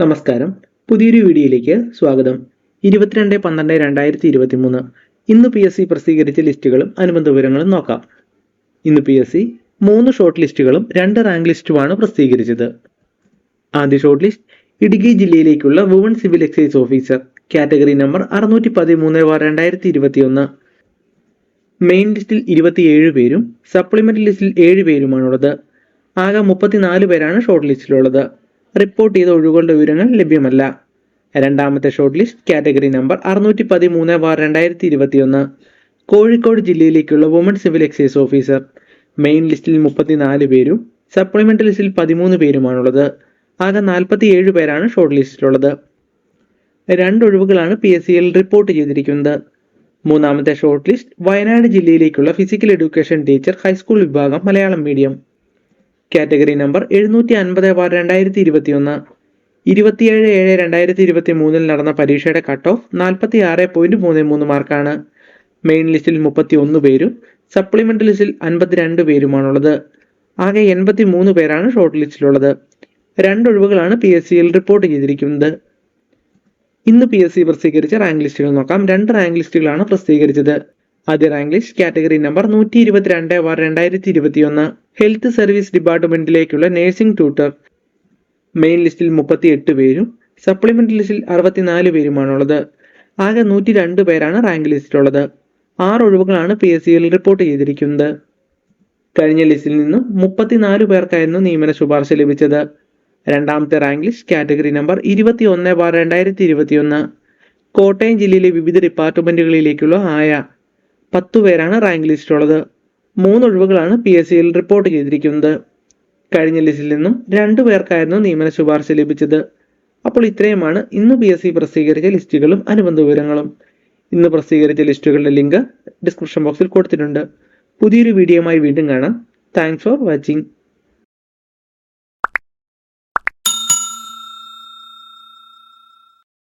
നമസ്കാരം. പുതിയൊരു വീഡിയോയിലേക്ക് സ്വാഗതം. ഇരുപത്തിരണ്ട് പന്ത്രണ്ട് രണ്ടായിരത്തി ഇരുപത്തി മൂന്ന് ഇന്ന് പി എസ് സി പ്രസിദ്ധീകരിച്ച ലിസ്റ്റുകളും അനുബന്ധ വിവരങ്ങളും നോക്കാം. ഇന്ന് പി എസ് സി മൂന്ന് ഷോർട്ട് ലിസ്റ്റുകളും രണ്ട് റാങ്ക് ലിസ്റ്റുമാണ് പ്രസിദ്ധീകരിച്ചത്. ആദ്യ short list Idukki ജില്ലയിലേക്കുള്ള woman civil excise officer category number അറുന്നൂറ്റി പതിമൂന്ന് ബാർ രണ്ടായിരത്തി ഇരുപത്തിയൊന്ന് മെയിൻ ലിസ്റ്റിൽ ഇരുപത്തിയേഴ് പേരും സപ്ലിമെന്ററി ലിസ്റ്റിൽ ഏഴ് പേരുമാണുള്ളത്. ആകെ മുപ്പത്തിനാല് പേരാണ് ഷോർട്ട് ലിസ്റ്റിലുള്ളത് റിപ്പോർട്ട് ചെയ്ത ഒഴിവുകളുടെ വിവരങ്ങൾ ലഭ്യമല്ല. രണ്ടാമത്തെ ഷോർട്ട് ലിസ്റ്റ് കാറ്റഗറി നമ്പർ അറുന്നൂറ്റി പതിമൂന്ന് ബാർ രണ്ടായിരത്തി ഇരുപത്തിയൊന്ന് Kozhikode ജില്ലയിലേക്കുള്ള woman civil excise officer main ലിസ്റ്റിൽ മുപ്പത്തിനാല് പേരും സപ്ലിമെന്ററി ലിസ്റ്റിൽ പതിമൂന്ന് പേരുമാണുള്ളത്. ആകെ നാൽപ്പത്തി ഏഴ് പേരാണ് ഷോർട്ട് ലിസ്റ്റിലുള്ളത് രണ്ട് ഒഴിവുകളാണ് പി എസ് സിയിൽ റിപ്പോർട്ട് ചെയ്തിരിക്കുന്നത്. മൂന്നാമത്തെ short list Wayanad ജില്ലയിലേക്കുള്ള physical education teacher high school വിഭാഗം മലയാളം മീഡിയം കാറ്റഗറി നമ്പർ എഴുന്നൂറ്റി അൻപത് ബാർ രണ്ടായിരത്തി ഇരുപത്തിയൊന്ന് ഇരുപത്തിയേഴ് ഏഴ് രണ്ടായിരത്തി ഇരുപത്തി മൂന്നിൽ നടന്ന പരീക്ഷയുടെ കട്ട് ഓഫ് നാൽപ്പത്തി ആറ് പോയിന്റ് മൂന്ന് മൂന്ന് മാർക്കാണ്. മെയിൻ ലിസ്റ്റിൽ മുപ്പത്തി ഒന്ന് പേരും സപ്ലിമെന്റ് ലിസ്റ്റിൽ അൻപത്തിരണ്ട് പേരുമാണുള്ളത്. ആകെ എൺപത്തി മൂന്ന് പേരാണ് ഷോർട്ട് ലിസ്റ്റിലുള്ളത് രണ്ട് ഒഴിവുകളാണ് പി എസ് സിയിൽ റിപ്പോർട്ട് ചെയ്തിരിക്കുന്നത്. ഇന്ന് പി എസ് സി പ്രസിദ്ധീകരിച്ച റാങ്ക് ലിസ്റ്റുകൾ നോക്കാം. രണ്ട് റാങ്ക് ലിസ്റ്റുകളാണ് പ്രസിദ്ധീകരിച്ചത്. ആദ്യ റാങ്ക് ലിസ്റ്റ് കാറ്റഗറി നമ്പർ നൂറ്റി ഇരുപത്തിരണ്ട് ബാർ രണ്ടായിരത്തി ഇരുപത്തിയൊന്ന് ഹെൽത്ത് സർവീസ് ഡിപ്പാർട്ട്മെന്റിലേക്കുള്ള നഴ്സിംഗ് ട്യൂട്ടർ. മെയിൻ ലിസ്റ്റിൽ മുപ്പത്തി എട്ട് പേരും സപ്ലിമെന്റ് ലിസ്റ്റിൽ അറുപത്തിനാല് പേരുമാണുള്ളത്. ആകെ നൂറ്റി രണ്ട് പേരാണ് റാങ്ക് ലിസ്റ്റിലുള്ളത്. ആറ് ഒഴിവുകളാണ് പി എസ് സിയിൽ റിപ്പോർട്ട് ചെയ്തിരിക്കുന്നത്. കഴിഞ്ഞ ലിസ്റ്റിൽ നിന്നും മുപ്പത്തിനാല് പേർക്കായിരുന്നു നിയമന ശുപാർശ ലഭിച്ചത്. രണ്ടാമത്തെ റാങ്ക് ലിസ്റ്റ് കാറ്റഗറി നമ്പർ ഇരുപത്തി ഒന്ന് ബാർ രണ്ടായിരത്തി ഇരുപത്തിയൊന്ന് കോട്ടയം ജില്ലയിലെ വിവിധ ഡിപ്പാർട്ട്മെന്റുകളിലേക്കുള്ള ആയ പത്തു പേരാണ് റാങ്ക് ലിസ്റ്റിലുള്ളത്. മൂന്ന് ഒഴിവുകളാണ് പി എസ് സിയിൽ റിപ്പോർട്ട് ചെയ്തിരിക്കുന്നത്. കഴിഞ്ഞ ലിസ്റ്റിൽ നിന്നും രണ്ടു പേർക്കായിരുന്നു നിയമന ശുപാർശ ലഭിച്ചത്. അപ്പോൾ ഇത്രയുമാണ് ഇന്ന് പി എസ് സി പ്രസിദ്ധീകരിച്ച ലിസ്റ്റുകളും അനുബന്ധ വിവരങ്ങളും. ഇന്ന് പ്രസിദ്ധീകരിച്ച ലിസ്റ്റുകളുടെ ലിങ്ക് ഡിസ്ക്രിപ്ഷൻ ബോക്സിൽ കൊടുത്തിട്ടുണ്ട്. പുതിയൊരു വീഡിയോയുമായി വീണ്ടും കാണാം. Thanks for watching